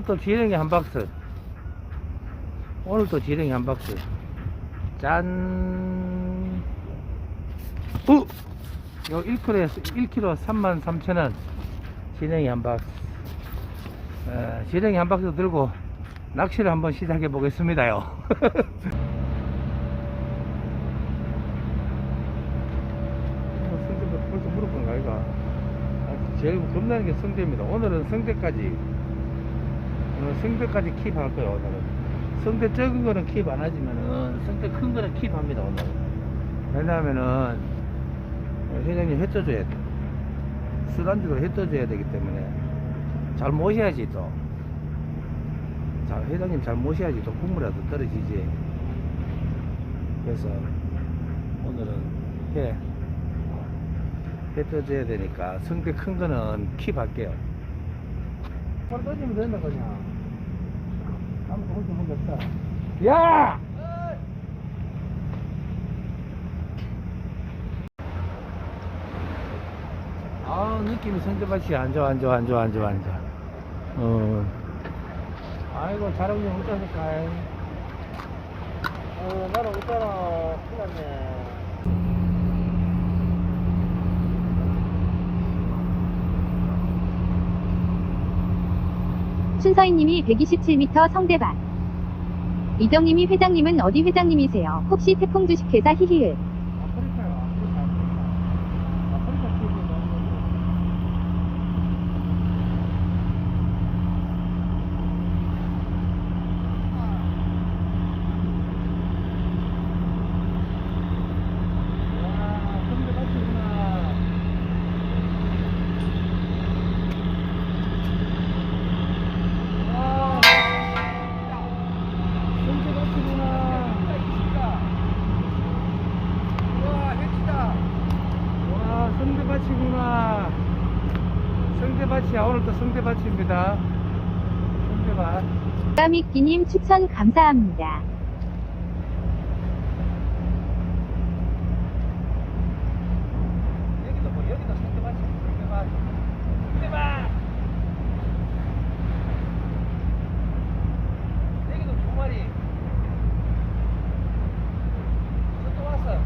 오늘 또 지렁이 한 박스. 오늘 또 지렁이 한 박스. 짠. 어? 요 1kg에 1kg 33,000원. 지렁이 한 박스. 어, 지렁이 한 박스 들고 낚시를 한번 시작해 보겠습니다요. 성대부터 벌써 거 아이가? 아, 제일 겁나는 게 성대입니다. 오늘은 성대까지, 오늘 성대까지 킵할 거예요, 오늘은. 성대 적은 거는 킵 안 하지만은, 성대 큰 거는 킵합니다, 오늘은. 왜냐하면은, 회장님 해 떠줘야 돼. 술안주로 해 떠줘야 되기 때문에, 잘 모셔야지 또. 자, 회장님 잘 모셔야지 또 국물이라도 떨어지지. 그래서, 오늘은 해, 해 떠줘야 되니까 성대 큰 거는 킵 할게요. 바로 떠지면 된다 그냥. 아무도 혼자 없다. 야! 아 느낌이 성대밭이 안 좋아 안 좋아 안 좋아 안 좋아 안 좋아. 어. 아이고 잘하고 못 자니까. 어 나는 못 자라. 큰일 났네. 춘서희님이 127m 성대밭. 이정님이 회장님은 어디 회장님이세요? 혹시 태풍 주식회사 히히을. 아프리카요. 아프리카. 아프리카. 아프리카 TV도 와, 성대 같이구나. 와, 성대 같이구나. 와, 해치다. 와, 성대밭이구나. 성대밭이야. 오늘 또 성대밭입니다. 성대밭. 까미끼님 추천 감사합니다. 여기도 뭐, 여기도 성대밭이야. 성대밭. 성대밭. 여기도 두 마리. 저또 왔어.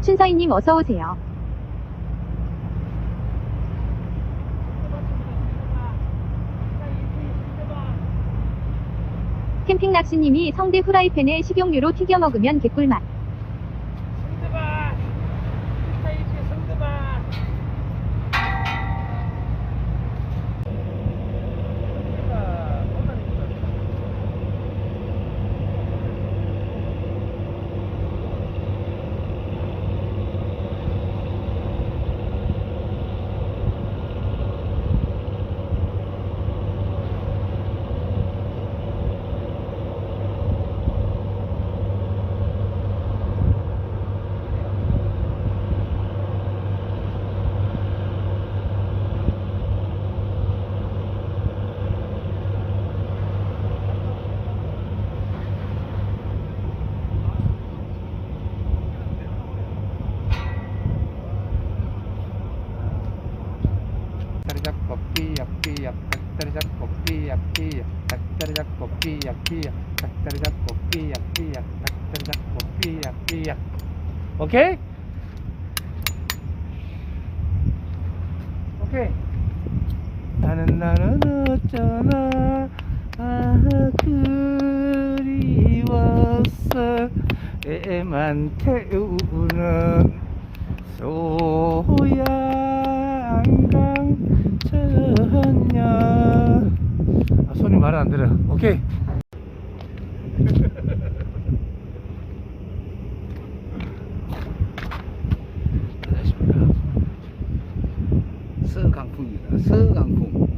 춘서희님 어서오세요. 캠핑 낚시님이 성대 후라이팬에 식용유로 튀겨 먹으면 개꿀맛. 성대밭. 스타일의 성대밭. 성대가 못하니까. 닭다리 잡고 삐약 삐약 닭다리 잡고 삐약 삐약 닭다리 잡고 삐약 삐약 닭다리 잡고 삐약 삐약 닭다리 잡고 삐약 삐약 오케이? 오케이 나는 나는 어쩌나. 아 그리웠어 애만 태우는 소 양강 천녀 아, 손이 말을 안 들어 오케이 안녕하십니까 서강풍입니다. 서강풍.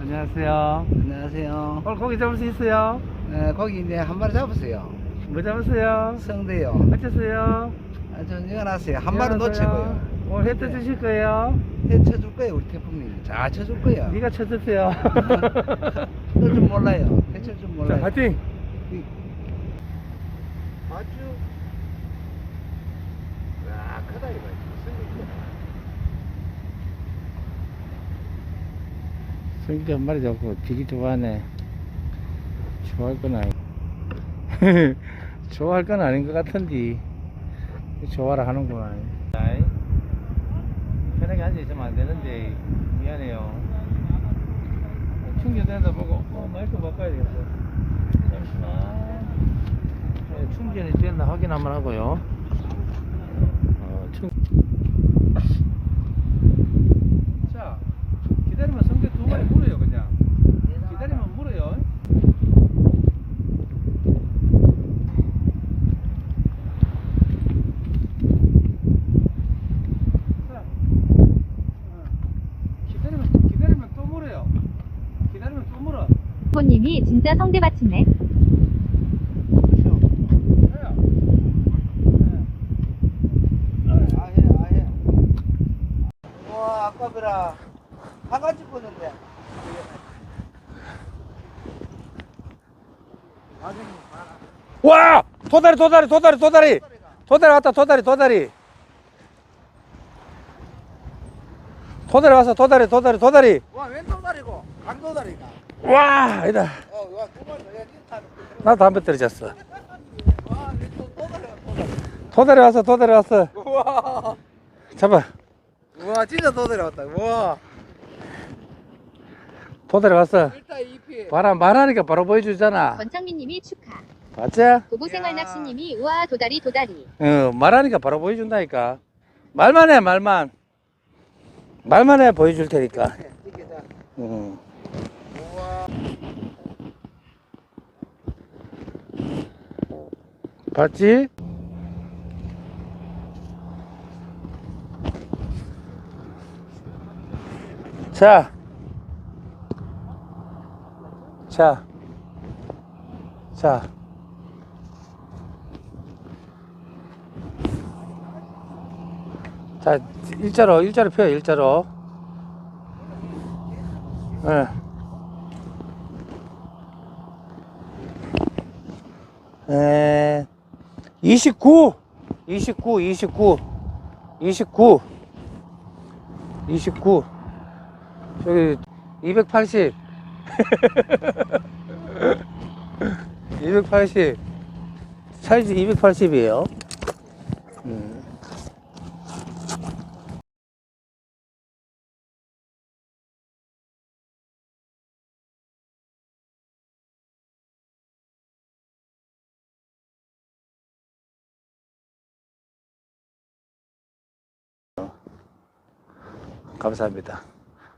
안녕하세요 안녕하세요. 오늘 고기 잡을 수 있어요? 네, 거기 이제 한 마리 잡으세요. 뭐 잡으세요? 성대요. 어쩌세요? 아, 전 일어났어요. 한 마리 놓치고요. 뭐 오늘 해떠 주실 거예요? 해 쳐줄 거예요 우리 태풍님. 자 쳐줄 거예요 네가 쳐주세요. 너좀 몰라요. 해쳐 좀 몰라요. 파이팅! 맞죠? 네. 야 크다 이거. 성기 한 마리 잡고 되게 좋아하네. 좋아할 건 아니. 좋아할 건 아닌 것 같은데. 좋아라 하는구나 편하게 앉아있으면 안 되는데, 미안해요. 충전된다 보고, 어, 마이크 바꿔야 되겠어. 잠시만. 네, 충전이 됐나 확인 한번 하고요. 어, 충... 자, 기다리면 성대 두 마리 물어요, 그냥. 기다리면 물어요. 자, 어, 기다리면, 기다리면 또 물어요. 기다리면 또 물어. 부모님이 진짜 성대 받침네. 자야. 아해 아해 와 아까 그라 한 가지 보는데 와! 도다리, 도다리, 도다리, 도다리! 도다리 왔다, 도다리, 도다리! 도다리 왔어, 도다리, 도다리, 도다리! 와 왼도다리고 강도다리가 와! 아니다. 나도 담배 떨어졌어. 도다리 왔어, 도다리 왔어. 우와 잡아. 우와 진짜 도다리 왔다 우와 도다리 왔어. 일단 봐라, 말하니까 바로 보여주잖아. 권창민님이 축하. 맞지? 고고생활 야. 낚시님이 우와 도다리 도다리. 어, 말하니까 바로 보여준다니까. 말만 해, 말만. 말만 해, 보여줄 테니까. 응. 우와 봤지? 자. 자. 자. 자, 일자로, 일자로 펴, 일자로. 예. 에, 29, 29, 29, 29, 29, 저기 280, 280, 사이즈 280이에요. 음. 감사합니다.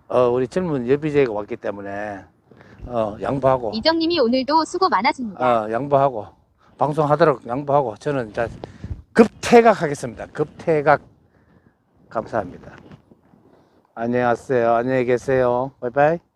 어, 우리 젊은 예비제가 왔기 때문에 어, 양보하고 이정님이 오늘도 수고 많았습니다. 어, 양보하고 방송하도록 양보하고 저는 이제 급퇴각하겠습니다. 급퇴각 감사합니다. 안녕하세요. 안녕히 계세요. 바이바이.